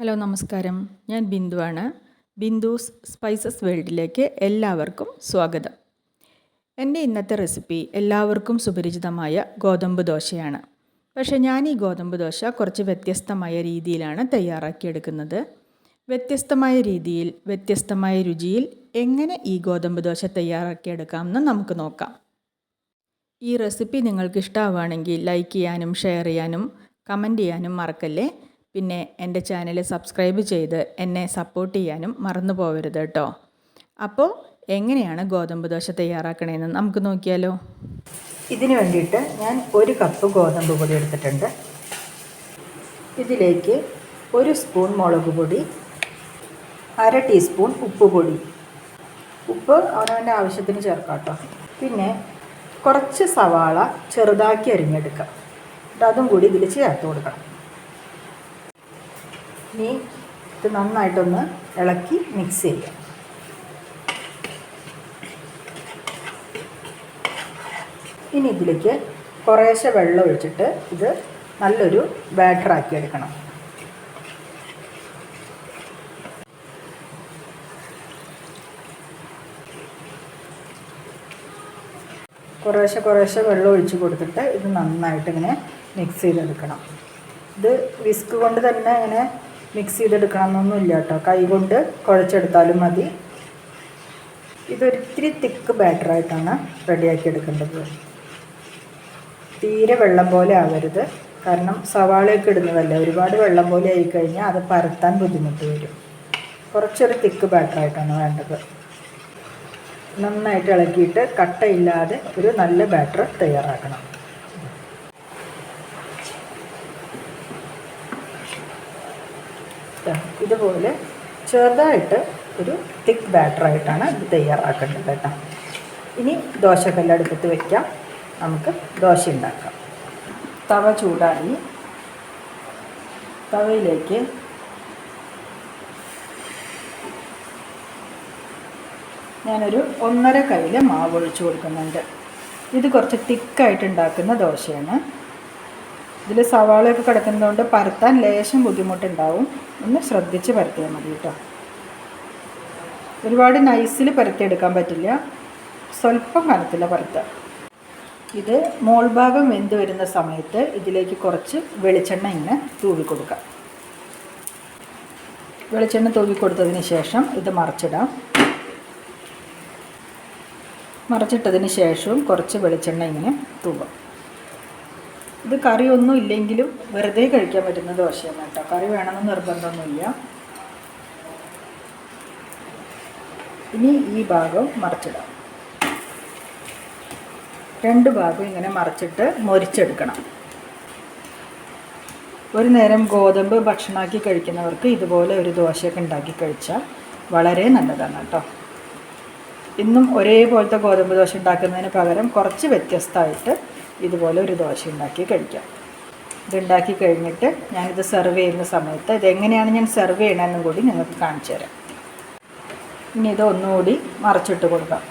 Hello നമസ്കാരം. ഞാൻ ബിന്ദുവാണ് ബിന്ദുസ് spices വേൾഡിലേക്ക് എല്ലാവർക്കും സ്വാഗതം. എന്റെ ഇന്നത്തെ റെസിപ്പി എല്ലാവർക്കും സുപരിചിതമായ ഗോതമ്പ് ദോശയാണ്. പക്ഷേ ഞാൻ ഈ ഗോതമ്പ് ദോശ കുറച്ച് വ്യത്യസ്തമായ രീതിയിലാണ് തയ്യാറാക്കിയെടുക്കുന്നത്. വ്യത്യസ്തമായ രീതിയിൽ വ്യത്യസ്തമായ രുചിയിൽ എങ്ങനെ ഈ ഗോതമ്പ് ദോശ തയ്യാറാക്കിയെടുക്കാമെന്ന് നമുക്ക് നോക്കാം. ഈ റെസിപ്പി നിങ്ങൾക്ക് ഇഷ്ടമാവുകയാണെങ്കിൽ ലൈക്ക് ചെയ്യാനും ഷെയർ ചെയ്യാനും കമന്റ് ചെയ്യാനും മറക്കല്ലേ? പിന്നെ എന്റെ ചാനൽ സബ്സ്ക്രൈബ് ചെയ്ത് എന്നെ സപ്പോർട്ട് ചെയ്യാനും മറന്നു പോകരുത് കേട്ടോ. അപ്പോൾ എങ്ങനെയാണ് ഗോതമ്പ് ദോശ തയ്യാറാക്കണേന്ന് നമുക്ക് നോക്കിയാലോ. ഇതിന് വേണ്ടിയിട്ട് ഞാൻ ഒരു കപ്പ് ഗോതമ്പ് പൊടി എടുത്തിട്ടുണ്ട്. ഇതിലേക്ക് ഒരു സ്പൂൺ മുളക് പൊടി അര ടീസ്പൂൺ ഉപ്പ് പൊടി. ഉപ്പ് അവനവന്റെ ആവശ്യത്തിന് ചേർക്കാം കേട്ടോ. പിന്നെ കുറച്ച് സവാള ചെറുതാക്കി അരിഞ്ഞെടുക്കാം. അതും കൂടി ഇതിൽ ചേർത്ത് കൊടുക്കണം. ഇനി ഇത് നന്നായിട്ടൊന്ന് ഇളക്കി മിക്സ് ചെയ്യുക. ഇനി ഇതിലേക്ക് കുറേശ്ശെ വെള്ളം ഒഴിച്ചിട്ട് ഇത് നല്ലൊരു ബാറ്ററാക്കി എടുക്കണം. കുറേശ്ശെ കുറേശ്ശെ വെള്ളം ഒഴിച്ച് കൊടുത്തിട്ട് ഇത് നന്നായിട്ട് ഇങ്ങനെ മിക്സ് ചെയ്തെടുക്കണം. ഇത് വിസ്ക് കൊണ്ട് തന്നെ ഇങ്ങനെ മിക്സ് ചെയ്തെടുക്കണം എന്നൊന്നുമില്ല കേട്ടോ. കൈകൊണ്ട് കുഴച്ചെടുത്താലും മതി. ഇതൊരിത്തിരി തിക്ക് ബാറ്ററായിട്ടാണ് റെഡിയാക്കി എടുക്കേണ്ടത്. തീരെ വെള്ളം പോലെ ആവരുത്. കാരണം സവാളയൊക്കെ ഇടുന്നതല്ല? ഒരുപാട് വെള്ളം പോലെ ആയി കഴിഞ്ഞാൽ അത് പരത്താൻ ബുദ്ധിമുട്ട് വരും. കുറച്ചൊരു തിക്ക് ബാറ്ററായിട്ടാണ് വേണ്ടത്. നന്നായിട്ട് ഇളക്കിയിട്ട് കട്ടയില്ലാതെ ഒരു നല്ല ബാറ്റർ തയ്യാറാക്കണം. ഇതുപോലെ ചെറുതായിട്ട് ഒരു തിക്ക് ബാറ്ററായിട്ടാണ് ഇത് തയ്യാറാക്കേണ്ടത് കേട്ടോ. ഇനി ദോശക്കല്ലടുപ്പത്ത് വയ്ക്കാം നമുക്ക് ദോശ ഉണ്ടാക്കാം. തവ ചൂടായി. തവയിലേക്ക് ഞാനൊരു ഒന്നര കയ്യിൽ മാവ് ഒഴിച്ചു കൊടുക്കുന്നുണ്ട്. ഇത് കുറച്ച് തിക്കായിട്ട് ഉണ്ടാക്കുന്ന ദോശയാണ്. ഇതിൽ സവാളയൊക്കെ കിടക്കുന്നതുകൊണ്ട് പരത്താൻ ലേശം ബുദ്ധിമുട്ടുണ്ടാവും. ഒന്ന് ശ്രദ്ധിച്ച് പരത്തിയാൽ മതി കേട്ടോ. ഒരുപാട് നൈസിൽ പരത്തിയെടുക്കാൻ പറ്റില്ല. സ്വല്പം കനത്തില്ല പരത്തുക. ഇത് മോൾ ഭാഗം വെന്ത് വരുന്ന സമയത്ത് ഇതിലേക്ക് കുറച്ച് വെളിച്ചെണ്ണ ഇങ്ങനെ തൂവി കൊടുക്കാം വെളിച്ചെണ്ണ തൂവി കൊടുത്തതിന് ശേഷം ഇത് മറിച്ചിടാം. മറച്ചിട്ടതിന് ശേഷവും കുറച്ച് വെളിച്ചെണ്ണ ഇങ്ങനെ തൂവാം. ഇത് കറിയൊന്നും ഇല്ലെങ്കിലും വെറുതെ കഴിക്കാൻ പറ്റുന്ന ദോശയാണ് കേട്ടോ. കറി വേണമെന്ന് നിർബന്ധമൊന്നുമില്ല. ഇനി ഈ ഭാഗം മറിച്ചിടാം. രണ്ട് ഭാഗം ഇങ്ങനെ മറിച്ചിട്ട് മൊരിച്ചെടുക്കണം. ഒരു നേരം ഗോതമ്പ് ഭക്ഷണമാക്കി കഴിക്കുന്നവർക്ക് ഇതുപോലെ ഒരു ദോശയൊക്കെ ഉണ്ടാക്കി കഴിച്ചാൽ വളരെ നല്ലതാണ് കേട്ടോ. ഇന്നും ഒരേപോലത്തെ ഗോതമ്പ് ദോശ ഉണ്ടാക്കുന്നതിന് പകരം കുറച്ച് വ്യത്യസ്തമായിട്ട് ഇതുപോലെ ഒരു ദോശ ഉണ്ടാക്കി കഴിക്കാം. ഇതുണ്ടാക്കി കഴിഞ്ഞിട്ട് ഞാനിത് സെർവ് ചെയ്യുന്ന സമയത്ത് ഇതെങ്ങനെയാണ് ഞാൻ സെർവ് ചെയ്യണമെന്നും കൂടി നിങ്ങൾക്ക് കാണിച്ചു തരാം. ഇനി ഇത് ഒന്നുകൂടി മറച്ചിട്ട് കൊടുക്കാം.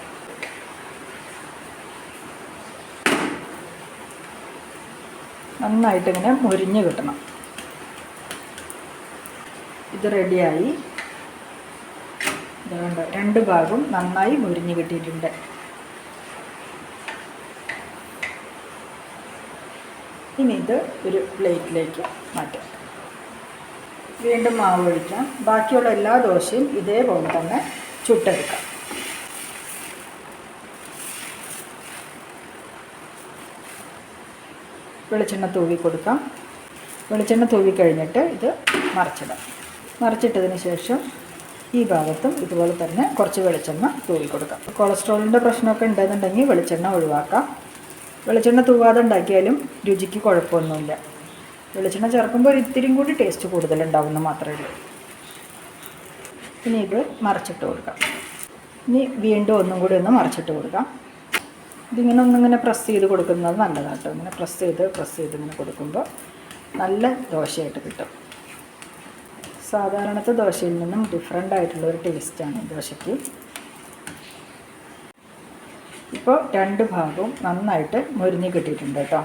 നന്നായിട്ട് ഇങ്ങനെ മുരിഞ്ഞ് കിട്ടണം. ഇത് റെഡിയായി രണ്ട് ഭാഗവും നന്നായി മുരിഞ്ഞ് കിട്ടിയിട്ടുണ്ട്. ഇനി ഇത് ഒരു പ്ലേറ്റിലേക്ക് മാറ്റാം. വീണ്ടും മാവ് ഒഴിക്കാം. ബാക്കിയുള്ള എല്ലാ ദോശയും ഇതേപോലെ തന്നെ ചുട്ടെടുക്കാം. വെളിച്ചെണ്ണ തൂവി കൊടുക്കാം. വെളിച്ചെണ്ണ തൂവി കഴിഞ്ഞിട്ട് ഇത് മറിച്ചിടാം. മറിച്ചിട്ടതിന് ശേഷം ഈ ഭാഗത്തും ഇതുപോലെ തന്നെ കുറച്ച് വെളിച്ചെണ്ണ തൂവി കൊടുക്കാം. കൊളസ്ട്രോളിന്റെ പ്രശ്നമൊക്കെ ഉണ്ടെന്നുണ്ടെങ്കിൽ വെളിച്ചെണ്ണ ഒഴിവാക്കാം. വെളിച്ചെണ്ണ തൂവാതെ ഉണ്ടാക്കിയാലും രുചിക്ക് കുഴപ്പമൊന്നുമില്ല. വെളിച്ചെണ്ണ ചേർക്കുമ്പോൾ ഒരു ഇത്തിരിയും കൂടി ടേസ്റ്റ് കൂടുതലുണ്ടാവുമെന്ന് മാത്രമേ ഉള്ളൂ. ഇനി ഇത് മറിച്ചിട്ട് കൊടുക്കാം. ഇനി വീണ്ടും ഒന്നും കൂടി ഒന്ന് മറിച്ചിട്ട് കൊടുക്കാം. ഇതിങ്ങനെ ഒന്നിങ്ങനെ പ്രസ് ചെയ്ത് കൊടുക്കുന്നത് നല്ലതാണ് കേട്ടോ ഇങ്ങനെ പ്രസ് ചെയ്ത് പ്രസ് ചെയ്ത് ഇങ്ങനെ കൊടുക്കുമ്പോൾ നല്ല ദോശയായിട്ട് കിട്ടും. സാധാരണത്തെ ദോശയിൽ നിന്നും ഡിഫറെന്റ് ആയിട്ടുള്ള ഒരു ടേസ്റ്റാണ് ദോശയ്ക്ക്. ഇപ്പോൾ രണ്ട് ഭാഗവും നന്നായിട്ട് മുരിഞ്ഞ് കിട്ടിയിട്ടുണ്ട് കേട്ടോ.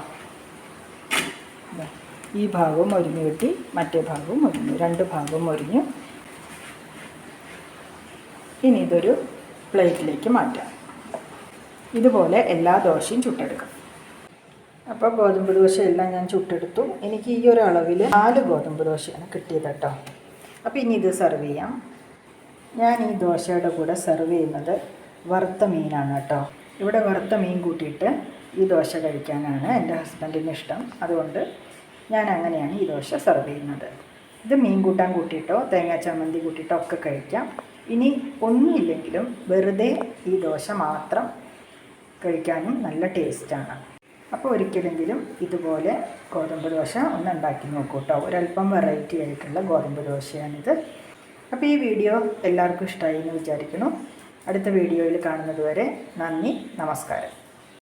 ഈ ഭാഗവും മുരിഞ്ഞ് കിട്ടി മറ്റേ ഭാഗവും മൊരിഞ്ഞു രണ്ട് ഭാഗവും മൊരിഞ്ഞു. ഇനി ഇതൊരു പ്ലേറ്റിലേക്ക് മാറ്റാം. ഇതുപോലെ എല്ലാ ദോശയും ചുട്ടെടുക്കാം. അപ്പോൾ ഗോതമ്പ് ദോശയെല്ലാം ഞാൻ ചുട്ടെടുത്തു. എനിക്ക് ഈ ഒരു അളവിൽ നാല് ഗോതമ്പ് ദോശയാണ് കിട്ടിയത് കേട്ടോ. അപ്പോൾ ഇനി ഇത് സെർവ് ചെയ്യാം. ഞാൻ ഈ ദോശയുടെ കൂടെ സെർവ് ചെയ്യുന്നത് വറുത്ത മീനാണ് കേട്ടോ. ഇവിടെ വറുത്ത മീൻ കൂട്ടിയിട്ട് ഈ ദോശ കഴിക്കാനാണ് എന്റെ ഹസ്ബൻഡിന് ഇഷ്ടം. അതുകൊണ്ട് ഞാൻ അങ്ങനെയാണ് ഈ ദോശ സെർവ് ചെയ്യുന്നത്. ഇത് മീൻ കൂട്ടാൻ കൂട്ടിയിട്ടോ തേങ്ങാ ചമ്മന്തി കൂട്ടിയിട്ടോ ഒക്കെ കഴിക്കാം. ഇനി ഒന്നുമില്ലെങ്കിലും വെറുതെ ഈ ദോശ മാത്രം കഴിക്കാനും നല്ല ടേസ്റ്റാണ്. അപ്പോൾ ഒരിക്കലെങ്കിലും ഇതുപോലെ ഗോതമ്പ് ദോശ ഒന്ന് ഉണ്ടാക്കി നോക്കൂ കേട്ടോ ഒരല്പം വെറൈറ്റി ആയിട്ടുള്ള ഗോതമ്പ് ദോശയാണിത്. അപ്പോൾ ഈ വീഡിയോ എല്ലാവർക്കും ഇഷ്ടമായി എന്ന് വിചാരിക്കുന്നു. അടുത്ത വീഡിയോയിൽ കാണുന്നതുവരെ നന്ദി നമസ്കാരം.